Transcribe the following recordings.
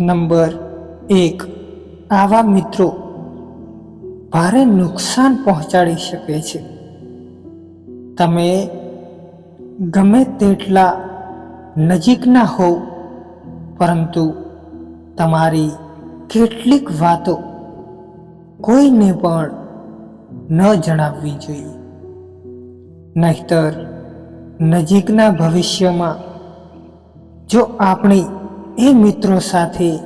Number એક. આવા મિત્રો ભારે નુકસાન પહોંચાડી શકે છે. તમે ગમે તેટલા નજીકના હોવ, પરંતુ તમારી કેટલીક વાતો કોઈને પણ ન જણાવવી જોઈએ. નહીતર નજીકના ભવિષ્યમાં જો આપણી એ મિત્રો સાથે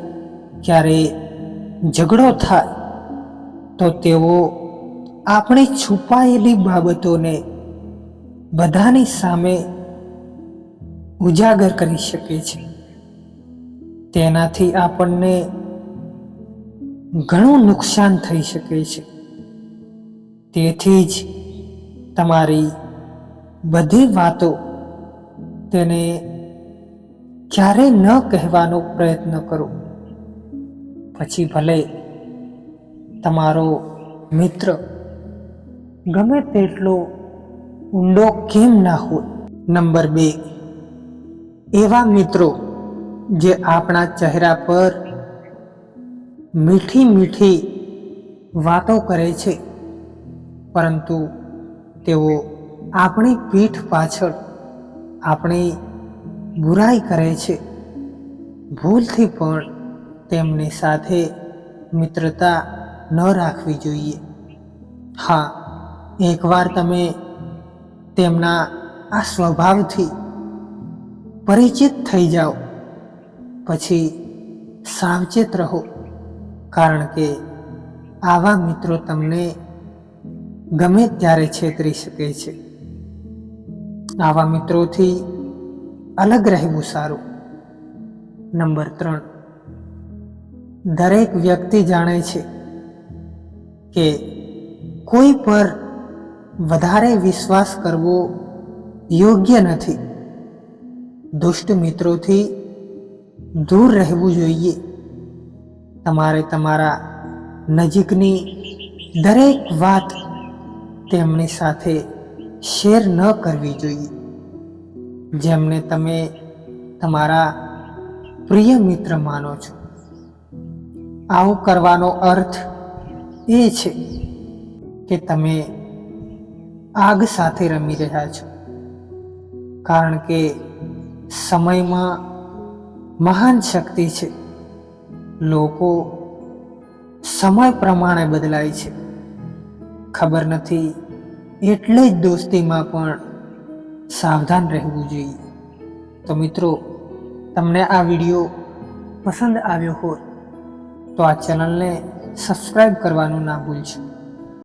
ક્યારે ઝઘડો થાય, તો તેઓ આપણી છુપાયેલી બાબતોને બધાની સામે ઉજાગર કરી શકે છે. તેનાથી આપણને ઘણું નુકસાન થઈ શકે છે. તેથી જ તમારી બધી વાતો તેને ક્યારે ન કહેવાનો પ્રયત્ન કરો. પછી ભલે તમારો મિત્ર ગમે તેટલો ઊંડો કેમ ના હોય. નંબર બે, એવા મિત્રો જે આપણા ચહેરા પર મીઠી મીઠી વાતો કરે છે, પરંતુ તેઓ આપણી પીઠ પાછળ આપણી બુરાઈ કરે છે. ભૂલથી પણ તેમની સાથે મિત્રતા ન રાખવી જોઈએ. હા, એકવાર તમે તેમના આ સ્વભાવથી પરિચિત થઈ જાઓ, પછી સાવચેત રહો, કારણ કે આવા મિત્રો તમને ગમે ત્યારે છેતરી શકે છે. આવા મિત્રોથી અલગ રહેવું સારું. નંબર ત્રણ. દરેક વ્યક્તિ જાણે છે કે કોઈ પર વધારે વિશ્વાસ કરવો યોગ્ય નથી. દુષ્ટ મિત્રોથી દૂર રહેવું જોઈએ. તમારે તમારા નજીકની દરેક વાત તેમની સાથે શેર ન કરવી જોઈએ. જેમને તમે તમારા પ્રિય મિત્ર માનો છો. આવું કરવાનો અર્થ એ છે કે તમે આગ સાથે રમી રહ્યા છો. કારણ કે સમયમાં મહાન શક્તિ છે. લોકો સમય પ્રમાણે બદલાય છે. ખબર નથી એટલે જ દોસ્તીમાં પણ સાવધાન રહેવું જોઈએ. તો મિત્રો, તમને આ વીડિયો પસંદ આવ્યો હોય, તો આ ચેનલને સબસ્ક્રાઈબ કરવાનું ના ભૂલશો.